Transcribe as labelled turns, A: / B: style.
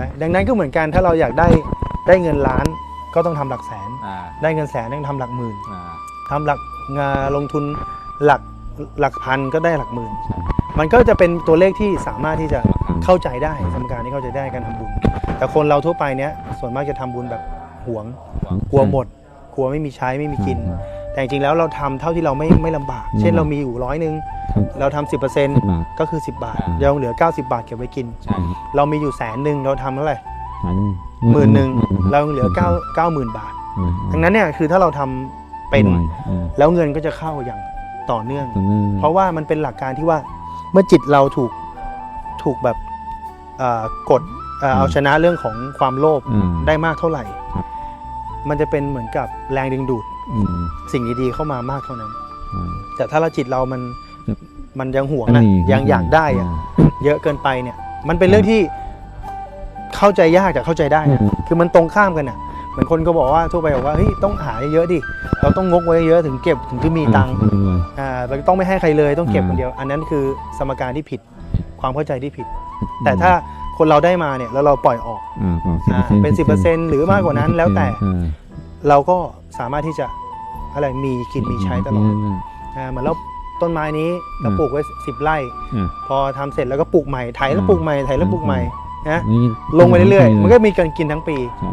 A: ไหมดังนั้นก็เหมือนกันถ้าเราอยากได้ได้เงินล้านก็ต้องทำหลักแสน
B: อ่า
A: ได้เงินแสนต้องทำหลักหมื่น
B: อ่า
A: ทำหลักงานลงทุนหลักหลักพันก็ได้หลักหมื่น
B: ใช่
A: มันก็จะเป็นตัวเลขที่สามารถที่จะ
B: ราคา
A: เข้าใจได้สมการที่เข้าใจได้การทำบุญ แต่คนเราทั่วไปเนี้ยส่วนมากจะทำบุญแบบหวงกลัวหมด กลัวไม่มีใช้ไม่มีกิน แต่จริงๆแล้วเราทำเท่าที่เราไม่ไม่ลำบาก เช่นเรามีอยู่ร้อยหนึ่ง
C: ครับ
A: เราทำสิบเปอร์เซ็นต์
C: สิบบาท
A: ก็คือ 10 บาท
B: อ่า
A: ยังเหลือ 90 บาทเก็บไว้กิน
B: ใช่
A: เรามีอยู่แสนหนึ่งเราทำเท่าไหร่
C: หาร
A: หมื่นหนึ่งเรายังเหลือ9 9 0,000 บาทดังนั้นเนี่ยคือถ้าเราทำเป็นแล้วเงินก็จะเข้าอย่างต่อเนื่อง เพราะว่ามันเป็นหลักการที่ว่าเมื่อจิตเราถูกถูกแบบเอ่อกดเอ่อเอาชนะเรื่องของความโลภได้มากเท่าไหร่
C: ครับ
A: มันจะเป็นเหมือนกับแรงดึงดูด สิ่งดีๆเข้ามามากเท่านั้น แต่ถ้าเราจิตเรามัน
C: ครับ
A: มันยังห่วงนะยังอยากได้อะเยอะเกินไปเนี่ย มันเป็นเรื่องที่เข้าใจยากแต่เข้าใจได้นะคือมันตรงข้ามกันอะเหมือนคนก็บอกว่าทั่วไปบอกว่าเฮ้ยต้องหาเยอะๆดิเราต้องงกไว้เยอะถึงเก็บถึงจะมีตังค์อ่าเราต้องไม่ให้ใครเลยต้องเก็บ
C: อืม
A: คนเดียว อันนั้นคือสมการที่ผิดความเข้าใจที่ผิด แต่ถ้าคนเราได้มาเนี่ยแล้วเราปล่อยออกอ่าเป็น10%หรือมากกว่านั้นแล้วแต่เราก็สามารถที่จะ อะไรมีกินมีใช้ตลอดอ่าเหมือนเราต้นไม้นี้เรา
C: อืม
A: ปลูกไว้สิบไร่
C: อืม
A: พอทำเสร็จแล้วก็ปลูกใหม่ไถแล้ว
C: อืม
A: ปลูกใหม่ไถแล้วปลูกใหม่นะ
C: นี่
A: ลงไปเรื่อยๆมันก็มีการกินทั้งปี
C: ใช่